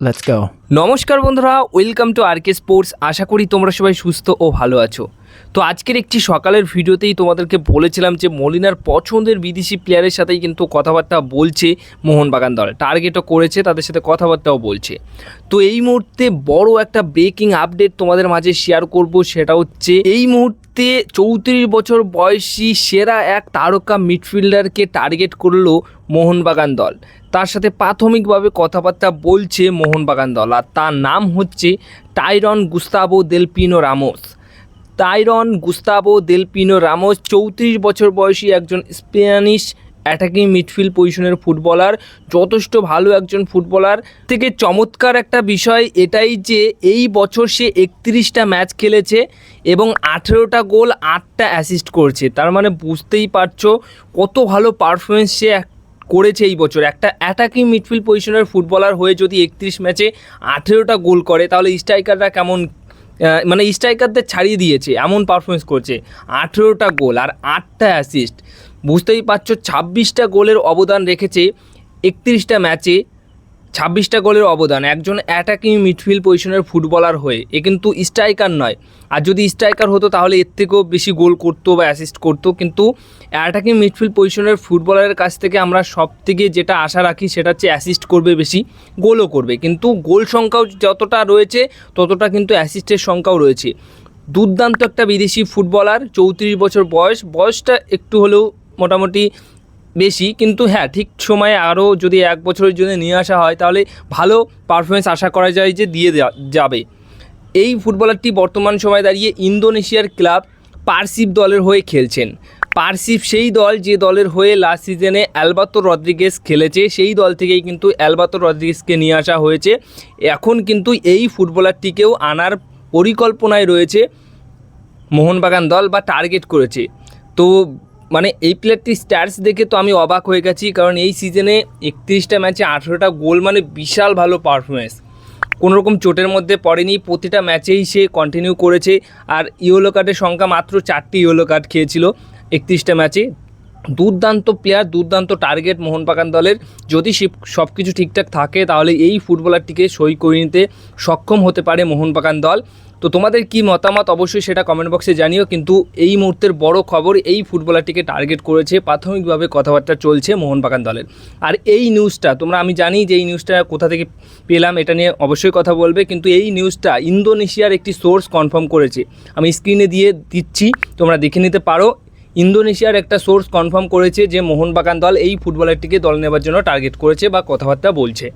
Let's go নমস্কার বন্ধুরা welcome to R K sports আশা করি তোমরা সবাই সুস্থ ও ভালো আছো। তো আজকের একটি সকালের ভিডিওতেই তোমাদেরকে বলেছিলাম যে মলিনার পছন্দের বিদেশি প্লেয়ারের সাথেই কিন্তু কথাবার্তা বলছে মোহনবাগান দল। টার্গেটও করেছে, তাদের সাথে কথাবার্তাও বলছে। তো এই মুহূর্তে বড় একটা ব্রেকিং আপডেট তোমাদের মাঝে শেয়ার করব, সেটা হচ্ছে এই মুহূর্তে চৌত্রিশ বছর বয়সী সেরা এক তারকা মিডফিল্ডারকে টার্গেট করল মোহনবাগান দল। তার সাথে প্রাথমিকভাবে কথাবার্তা বলছে মোহনবাগান দল, আর তার নাম হচ্ছে টাইরন গুস্তাবো দেলপিনো রামোস টাইরন গুস্তাবো দেলপিনো রামোস, চৌত্রিশ বছর বয়সী একজন স্প্যানিশ অ্যাটাকিং মিডফিল্ড পজিশনের ফুটবলার যথেষ্ট ভালো একজন ফুটবলার থেকে চমৎকার একটা বিষয় এটাই যে এই বছর সে একত্রিশটা ম্যাচ খেলেছে এবং আঠেরোটা গোল, আটটা অ্যাসিস্ট করছে। তার মানে বুঝতেই পারছ কত ভালো পারফরমেন্স সে করেছে এই বছর। একটা অ্যাটাকিং মিডফিল্ড পজিশনের ফুটবলার হয়ে যদি একত্রিশ ম্যাচে আঠেরোটা গোল করে, তাহলে স্ট্রাইকাররা কেমন মানে স্ট্রাইকারদের ছাড়িয়ে দিয়েছে, এমন পারফরমেন্স করছে। আঠেরোটা গোল আর আটটা অ্যাসিস্ট বুঝতেই পারছ, ছাব্বিশটা গোলের অবদান রেখেছে একত্রিশটা ম্যাচে ছাব্বিশটা গোলের অবদান, একজন অ্যাটাকিং মিডফিল্ড পজিশনের ফুটবলার হয়ে। এ কিন্তু স্ট্রাইকার নয়। আর যদি স্ট্রাইকার হতো, তাহলে এর থেকেও বেশি গোল করতো বা অ্যাসিস্ট করতো। কিন্তু অ্যাটাকিং মিডফিল্ড পজিশনের ফুটবলারের কাছ থেকে আমরা সব থেকে যেটা আশা রাখি, সেটা হচ্ছে অ্যাসিস্ট করবে বেশি, গোলও করবে। কিন্তু গোল সংখ্যাও যতটা রয়েছে, ততটা কিন্তু অ্যাসিস্টের সংখ্যাও রয়েছে। দুর্দান্ত একটা বিদেশি ফুটবলার চৌত্রিশ বছর বয়স। বয়সটা একটু হলেও মোটামুটি বেশি, কিন্তু হ্যাঁ ঠিক সময়ে আরও যদি এক বছরের জন্য নিয়ে আসা হয়, তাহলে ভালো পারফরমেন্স আশা করা যায় যে দিয়ে যাবে। এই ফুটবলারটি বর্তমান সময়ে দাঁড়িয়ে ইন্দোনেশিয়ার ক্লাব পার্সিভ দলের হয়ে খেলছেন। পার্সিভ সেই দল যে দলের হয়ে লাস্ট সিজনে অ্যালবাতো রদ্রিগেস খেলেছে, সেই দল থেকেই কিন্তু অ্যালবাতো রদ্রিগেসকে নিয়ে আসা হয়েছে। এখন কিন্তু এই ফুটবলারটিকেও আনার পরিকল্পনায় রয়েছে মোহনবাগান দল বা টার্গেট করেছে। তো মানে এই প্লেয়ারটির স্টার্স দেখে তো আমি অবাক হয়ে গেছি, কারণ এই সিজনে একত্রিশটা ম্যাচে আঠেরোটা গোল মানে বিশাল ভালো পারফরমেন্স কোনো রকম চোটের মধ্যে পড়েনি, প্রতিটা ম্যাচেই সে কন্টিনিউ করেছে, আর ইয়েলো কার্ডের সংখ্যা মাত্র চারটি ইয়েলো কার্ড খেয়েছিল একত্রিশটা ম্যাচে দুর্দান্ত প্লেয়ার দুর্দান্ত টার্গেট মোহনবাগান দলের। যদি সব কিছু ঠিকঠাক থাকে, তাহলে এই ফুটবলারটিকে সই করে নিতে সক্ষম হতে পারে মোহনবাগান দল। তো তোমাদের কি মতামত? অবশ্যই সেটা কমেন্ট বক্সে জানিও। কিন্তু এই মুহূর্তের বড় খবর, এই ফুটবলারটিকে টার্গেট করেছে, প্রাথমিকভাবে কথাবার্তা চলছে মোহনবাগান দলের। আর এই নিউজটা তোমরা আমি জানি যে এই নিউজটা কোথা থেকে পেলাম, এটা নিয়ে অবশ্যই কথা বলবে। কিন্তু এই নিউজটা ইন্দোনেশিয়ার একটি সোর্স কনফার্ম করেছে। আমি স্ক্রিনে দিয়ে দিচ্ছি, তোমরা দেখে নিতে পারো। ইন্দোনেশিয়ার একটা সোর্স কনফার্ম করেছে যে মোহনবাগান দল এই ফুটবলারটিকে দল নেবার জন্য টার্গেট করেছে বা কথাবার্তা বলছে।